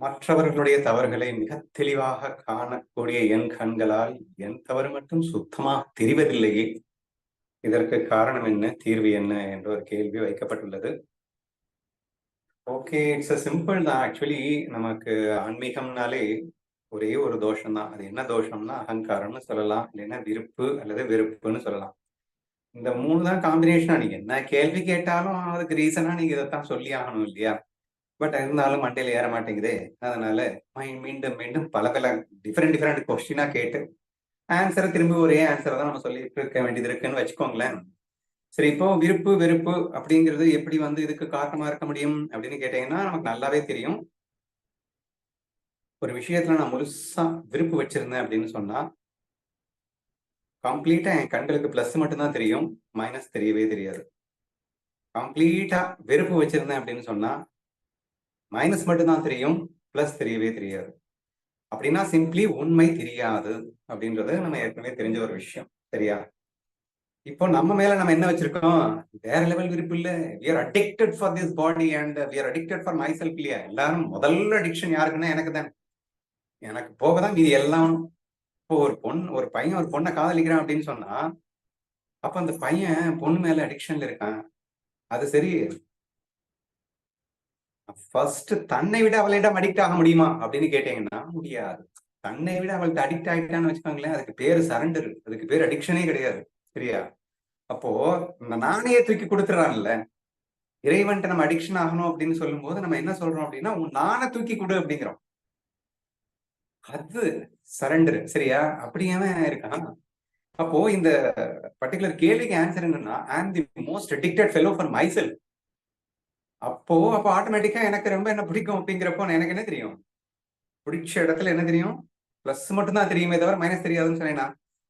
மற்றவர்களுடைய தவறுகளை மிக தெளிவாக காணக்கூடிய என் கண்களால் என் தவறு மட்டும் சுத்தமாக தெரிவதில்லையே. இதற்கு காரணம் என்ன தீர்வு என்ன என்ற ஒரு கேள்வி வைக்கப்பட்டுள்ளது. ஓகே இட்ஸ் அ சிம்பிள் தான். ஆக்சுவலி நமக்கு ஆன்மீகம்னாலே ஒரே ஒரு தோஷம் தான் அது என்ன தோஷம்னா அகங்காரம்னு சொல்லலாம் இல்லைன்னா விருப்பு அல்லது வெறுப்புன்னு சொல்லலாம். இந்த மூணு தான் காம்பினேஷனா நீங்க என்ன கேள்வி கேட்டாலும் அதுக்கு ரீசனா நீங்க இதைத்தான் சொல்லி ஆகணும் இல்லையா? பட் இருந்தாலும் மண்டையில ஏற மாட்டேங்குதே. அதனால மீண்டும் மீண்டும் பல பல டிஃப்ரெண்ட் டிஃப்ரெண்ட் கொஸ்டினா கேட்டு ஆன்சரை திரும்பி ஒரே ஆன்சரை தான் நம்ம சொல்லிட்டு இருக்க வேண்டியது இருக்குன்னு வச்சுக்கோங்களேன். சரி இப்போ விருப்பு வெறுப்பு அப்படிங்கிறது எப்படி வந்து இதுக்கு காரணமா இருக்க முடியும் அப்படின்னு கேட்டீங்கன்னா நமக்கு நல்லாவே தெரியும். ஒரு விஷயத்துல நான் முழுசா விருப்பு வச்சிருந்தேன் அப்படின்னு சொன்னா கம்ப்ளீட்டா என் கண்களுக்கு பிளஸ் மட்டும்தான் தெரியும் மைனஸ் தெரியவே தெரியாது. கம்ப்ளீட்டா வெறுப்பு வச்சிருந்தேன் அப்படின்னு சொன்னா மைனஸ் மட்டும்தான் தெரியும் பிளஸ் தெரியவே தெரியாது. அப்படின்னா சிம்பிளி உண்மை தெரியாது அப்படின்றது நம்ம ஏற்கனவே தெரிஞ்ச ஒரு விஷயம் சரியா? இப்போ நம்ம மேல நம்ம என்ன வச்சிருக்கோம்? வேற லெவல் விருப்பு இல்ல. We are addicted for this body and we are addicted for myself இல்லையா? எல்லாரும் முதல்ல அடிக்ஷன் யாருக்குன்னா எனக்கு தான். எனக்கு போக தான் மீதி எல்லாம். இப்போ ஒரு பொண்ணு ஒரு பையன் ஒரு பொண்ணை காதலிக்கிறான் அப்படின்னு சொன்னா அப்ப அந்த பையன் பொண்ணு மேல அடிக்ஷன்ல இருக்கான். அது சரி ஃபர்ஸ்ட் தன்னை விட அவளிடம் அடிக்ட் ஆக முடியுமா அப்படின்னு கேட்டீங்கன்னா முடியாது. தன்னை விட அவளுக்கு அடிக்ட் ஆகிட்டான்னு வச்சுக்கோங்களேன் அதுக்கு பேரு சரண்டர் அதுக்கு பேர் அடிக்ஷனே கிடையாது. சரியா? அப்போ இந்த நாணய தூக்கி கொடுத்துறான்ல இறைவன்ட்ட நம்ம அடிக்ஷன் ஆகணும் அப்படின்னு சொல்லும் போது நம்ம என்ன சொல்றோம் அப்படின்னா உன் நாண தூக்கி கொடு அப்படிங்கிறோம். அது சரண்டர் சரியா? அப்படியே இருக்கான். அப்போ இந்த பர்டிகுலர் கேள்விக்கு ஆன்சர் என்னன்னா I'm the most addicted fellow for myself அப்போ அப்போ ஆட்டோமேட்டிக்கா எனக்கு ரொம்ப என்ன பிடிக்கும் அப்படிங்கிறப்போ எனக்கு என்ன தெரியும்? பிடிச்ச இடத்துல என்ன தெரியும்? பிளஸ் மட்டும் தான் தெரியுமே தவிர மைனஸ் தெரியாதுன்னு சொன்னேன்னா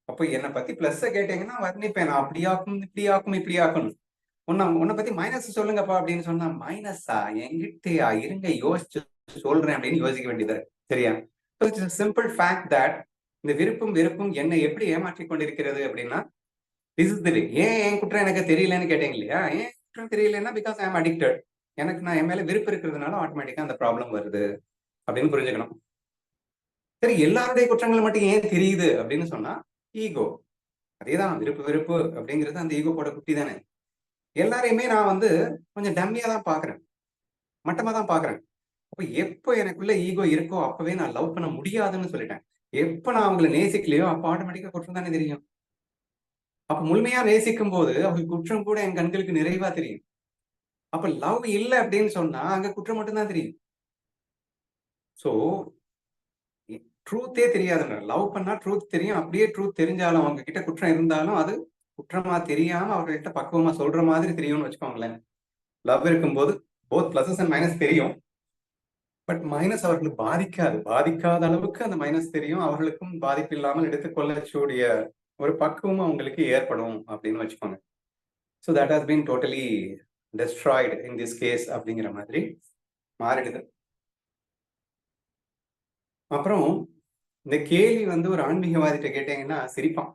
அப்போ என்னை பத்தி பிளஸ் கேட்டீங்கன்னா வர்ணிப்பேன். நான் அப்படி ஆக்கும் இப்படி ஆக்கும் இப்படி ஆக்கணும் உன்னை உன்னை பத்தி மைனஸ் சொல்லுங்கப்பா அப்படின்னு சொன்னா மைனஸா என்கிட்டயா? இருங்க யோசிச்சு சொல்றேன் அப்படின்னு யோசிக்க வேண்டியது சரியா? சிம்பிள் ஃபேக்ட் தட் இந்த விருப்பம் வெறுப்பும் என்னை எப்படி ஏமாற்றி கொண்டிருக்கிறது அப்படின்னா திஸ் இஸ் ஏன் என் குற்றம் எனக்கு தெரியலன்னு கேட்டீங்க இல்லையா? ஏன் குற்றம் தெரியலன்னா பிகாஸ் ஐ எம் அடிக்டட் எனக்கு நான் என் மேல விருப்பம் இருக்கிறதுனால ஆட்டோமேட்டிக்கா அந்த ப்ராப்ளம் வருது அப்படின்னு புரிஞ்சுக்கணும். சரி எல்லாருடைய குற்றங்கள் மட்டும் ஏன் தெரியுது அப்படின்னு சொன்னா ஈகோ அதேதான் விருப்பு விருப்பு அப்படிங்கிறது அந்த ஈகோ போட குட்டி தானே. எல்லாரையுமே நான் வந்து கொஞ்சம் டம்மியா தான் பாக்குறேன். மட்டமா தான் பாக்குறேன். அப்ப எப்போ எனக்குள்ள ஈகோ இருக்கோ அப்பவே நான் லவ் பண்ண முடியாதுன்னு சொல்லிட்டேன். எப்ப நான் அவங்களை நேசிக்கலையோ அப்ப ஆட்டோமேட்டிக்கா குற்றம் தானே தெரியும். அப்ப முழுமையா நேசிக்கும் போது அவங்க குற்றம் கூட என் கண்களுக்கு நிறைவா தெரியும். அப்ப லவ் இல்லை அப்படின்னு சொன்னா அங்க குற்றம் மட்டும்தான் தெரியும். சோ ட்ரூத்தே தெரியாதுங்க லவ் பண்ணா ட்ரூத் தெரியும். அப்படியே ட்ரூத் தெரிஞ்சாலும் அவங்க கிட்ட குற்றம் இருந்தாலும் அது குற்றமா தெரியாம அவர்கிட்ட பக்குவமா சொல்ற மாதிரி தெரியும்னு வச்சுக்கோங்களேன். லவ் இருக்கும்போது போத் பிளஸஸ் அண்ட் மைனஸ் தெரியும். பட் மைனஸ் அவர்களுக்கு பாதிக்காது. பாதிக்காத அளவுக்கு அந்த மைனஸ் தெரியும். அவர்களுக்கும் பாதிப்பு இல்லாமல் எடுத்துக்கொள்ளக்கூடிய ஒரு பக்குவம் அவங்களுக்கு ஏற்படும் அப்படின்னு வச்சுக்கோங்க. So that has been totally destroyed in this case அப்படிங்கிற மாதிரி மாறிடுது. அப்புறம் இந்த கேள்வி வந்து ஒரு ஆன்மீகவாதிகிட்ட கேட்டீங்கன்னா சிரிப்பான்.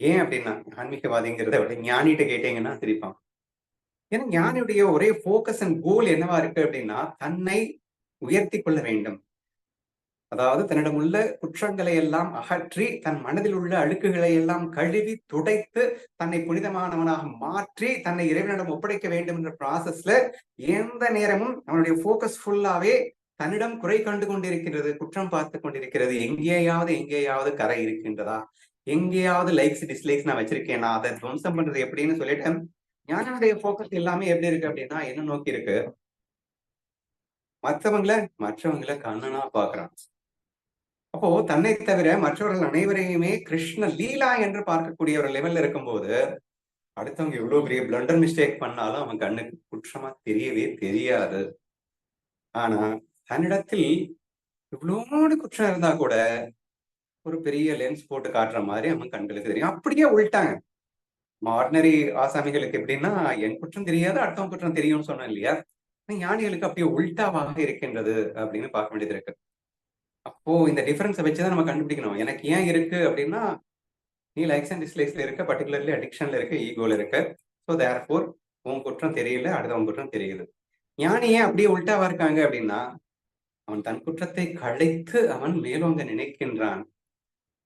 ஏன் அப்படின்னா ஆன்மீகவாதிங்கிறத விட ஞானிகிட்ட கேட்டீங்கன்னா சிரிப்பான். ஏன்னா ஞானியுடைய ஒரே ஃபோக்கஸ் அண்ட் கோல் என்னவா இருக்கு அப்படின்னா தன்னை உயர்த்தி கொள்ள வேண்டும். அதாவது தன்னிடம் உள்ள குற்றங்களை எல்லாம் அகற்றி தன் மனதில் உள்ள அழுக்குகளை எல்லாம் கழுவி துடைத்து தன்னை புனிதமானவனாக மாற்றி தன்னை இறைவனிடம் ஒப்படைக்க வேண்டும் என்ற ப்ராசஸ்ல எந்த நேரமும் அவனுடைய போக்கஸ் ஃபுல்லாவே தன்னிடம் குறை கண்டு கொண்டிருக்கிறது குற்றம் பார்த்து கொண்டிருக்கிறது. எங்கேயாவது எங்கேயாவது கரை இருக்கின்றதா? எங்கேயாவது லைக்ஸ் டிஸ்லைக்ஸ் நான் வச்சிருக்கேனா. அதை துவம்சம் பண்றது எப்படின்னு சொல்லிட்டேன். ஞானனுடைய போக்கஸ் எல்லாமே எப்படி இருக்கு அப்படின்னா என்ன நோக்கி இருக்கு? மற்றவங்களை மற்றவங்களை கண்ணனா பாக்குறான் அப்போ தன்னை தவிர மற்றவர்கள் அனைவரையுமே கிருஷ்ண லீலா என்று பார்க்கக்கூடிய ஒரு லெவல்ல இருக்கும்போது அடுத்தவங்க எவ்வளவு பெரிய பிளண்டர் மிஸ்டேக் பண்ணாலும் அவன் கண்ணுக்கு குற்றமா தெரியவே தெரியாது. ஆனா தன்னிடத்தில் இவ்வளோடு குற்றம் இருந்தா கூட ஒரு பெரிய லென்ஸ் போட்டு காட்டுற மாதிரி அவன் கண்களுக்கு தெரியும். அப்படியே உள்ட்டாங்க. ஆர்டினரி ஆசாமிகளுக்கு எப்படின்னா என் குற்றம் தெரியாது அடுத்தவன் குற்றம் தெரியும்னு சொன்னேன் இல்லையா? ஞானிகளுக்கு அப்படியே உள்டாவாக இருக்கின்றது அப்படின்னு பார்க்க வேண்டியது இருக்கு. அப்போ இந்த டிஃபரன்ஸை வச்சுதான் நம்ம கண்டுபிடிக்கணும். எனக்கு ஏன் இருக்கு அப்படின்னா நீ லைக்ஸ் அண்ட் டிஸ்லைக்ஸ்ல இருக்க பர்டிகுலர்லி அடிக்ஷன்ல இருக்க ஈகோல இருக்க. ஸோ தேர் ஃபோர் உன் குற்றம் தெரியல அடுத்தவன் குற்றம் தெரியுது. ஞானி ஏன் அப்படியே உல்ட்டாவா இருக்காங்க அப்படின்னா அவன் தன் குற்றத்தை களைத்து அவன் மேலோங்க நினைக்கின்றான்.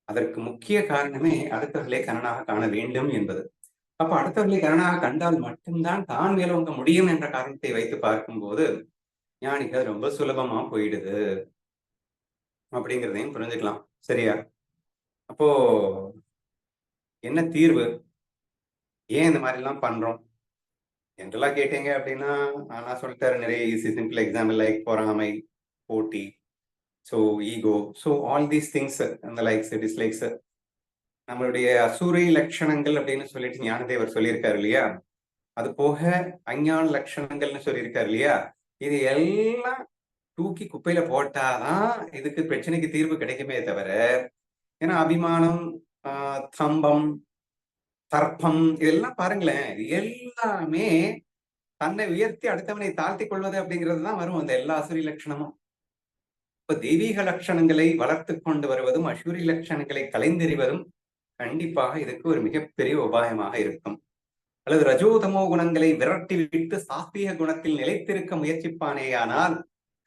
அதற்கு முக்கிய காரணமே அடுத்தவர்களை கரணாக காண வேண்டும் என்பது. அப்ப அடுத்தவர்களை கரணாக கண்டால் மட்டும்தான் தான் மேலோங்க முடியும் என்ற காரணத்தை வைத்து பார்க்கும்போது ஞானிக்கு அது ரொம்ப சுலபமா போயிடுது. அப்படிங்கிறதையும் புரிஞ்சுக்கலாம். சரியா? அப்போ என்ன தீர்வு? ஏன் இந்த மாதிரிலாம் பண்றோம்? என்றெல்லாம் கேட்டீங்க அப்படின்னா நான் சொல்லிட்டாரு நிறைய ஈஸி சிம்பிள் எக்ஸாம்பிள் லைக் பொறாமை போட்டி so ego so all these things அந்த லைக்ஸ் டிஸ்லைக்ஸ் நம்மளுடைய அசூரை லட்சணங்கள் அப்படின்னு சொல்லிட்டு ஞானதேவர் சொல்லியிருக்காரு இல்லையா? அது போக அஞ்ஞான லட்சணங்கள்னு சொல்லியிருக்காரு இல்லையா? இது எல்லாம் தூக்கி குப்பையில போட்டாதான் இதுக்கு பிரச்சனைக்கு தீர்வு கிடைக்குமே தவிர ஏன்னா அபிமானம் தம்பம் தர்ப்பம் இதெல்லாம் பாருங்களேன் எல்லாமே தன்னை உயர்த்தி அடுத்தவனை தாழ்த்தி கொள்வது அப்படிங்கிறது தான் வரும் அந்த எல்லா அசுரி லட்சணமும். இப்ப தெய்வீக லட்சணங்களை வளர்த்து கொண்டு வருவதும் அசூரி லட்சணங்களை கலைந்தெறிவதும் கண்டிப்பாக இதுக்கு ஒரு மிகப்பெரிய உபாயமாக இருக்கும். அல்லது ரஜோதமோ குணங்களை விரட்டி விட்டு சாத்வீக குணத்தில் நிலைத்திருக்க முயற்சிப்பானேயானால்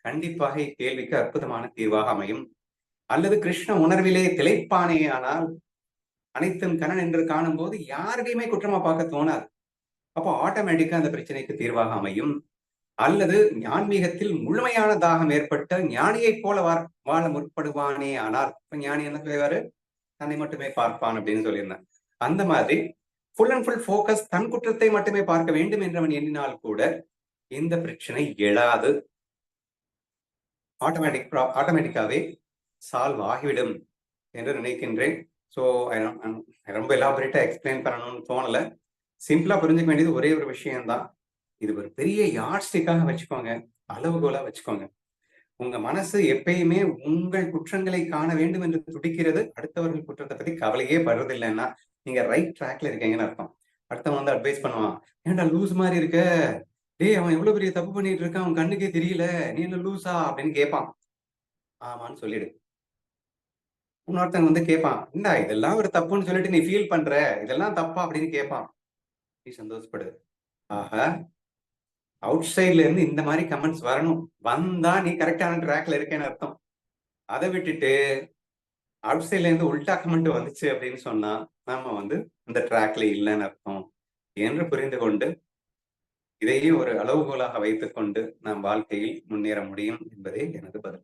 கண்டிப்பாக இக்கேள்விக்கு அற்புதமான தீர்வாக அமையும். அல்லது கிருஷ்ண உணர்விலே திளைப்பானேயானால் அனைத்தும் கணன் என்று காணும் போது யாருடையுமே குற்றமா பார்க்க தோணாது. அப்போ ஆட்டோமேட்டிக்கா அந்த பிரச்சனைக்கு தீர்வாக அமையும். அல்லது ஞான்மீகத்தில் முழுமையான தாகம் ஏற்பட்ட ஞானியைப் போல வாழ முற்படுவானே ஆனால் இப்ப ஞானி என்ன செய்வாரு தன்னை மட்டுமே பார்ப்பான் அப்படின்னு சொல்லியிருந்தேன் அந்த மாதிரி ஃபுல் அண்ட் ஃபுல் ஃபோக்கஸ் தன் குற்றத்தை மட்டுமே பார்க்க வேண்டும் என்றவன் எண்ணினால் கூட இந்த பிரச்சனை எழாது. ஆட்டோமேட்டிக் ஆட்டோமேட்டிக்காகவே சால்வ் ஆகிவிடும் என்று நினைக்கின்றேன். ஸோ ரொம்ப எலாபரேட்டாக எக்ஸ்பிளைன் பண்ணணும்னு தோணல. சிம்பிளாக புரிஞ்சுக்க வேண்டியது ஒரே ஒரு விஷயம்தான். இது ஒரு பெரிய யார்ஸ்டிக்காக வச்சுக்கோங்க. அளவுகோலாக வச்சுக்கோங்க. உங்க மனசு எப்பயுமே உங்கள் குற்றங்களை காண வேண்டும் என்று துடிக்கிறது. அடுத்தவர்கள் குற்றத்தை பத்தி கவலையே படுறதில்லைன்னா நீங்க ரைட் ட்ராக்ல இருக்கீங்கன்னு அர்த்தம். அடுத்தவன் வந்து அட்வைஸ் பண்ணுவான் ஏன்டா லூஸ் மாதிரி இருக்க? டேய் அவன் எவ்வளவு பெரிய தப்பு பண்ணிட்டு இருக்கான்? அவன் கண்ணுக்கே தெரியல. நீ என்ன லூசா? அப்படின்னு கேட்பான் ஆமான்னு சொல்லிடு. இன்னொருத்தங்க வந்து கேட்பான் இந்தா இதெல்லாம் ஒரு தப்புன்னு சொல்லிட்டு நீ ஃபீல் பண்ற? இதெல்லாம் தப்பா? அப்படின்னு கேட்பான் நீ சந்தோஷப்படு. ஆஹா. அவுட் சைட்ல இருந்து இந்த மாதிரி கமெண்ட்ஸ் வரணும். வந்தா நீ கரெக்டான ட்ராக்ல இருக்கேன்னு அர்த்தம். அதை விட்டுட்டு அவுட் சைட்ல இருந்து உல்டா கமெண்ட் வந்துச்சு அப்படின்னு சொன்னா நாம வந்து அந்த ட்ராக்ல இல்லைன்னு அர்த்தம். என்று புரிந்து கொண்டு இதையே ஒரு அளவுகோலாக வைத்துக்கொண்டு நாம் வாழ்க்கையில் முன்னேற முடியும் என்பதே எனது பதில்.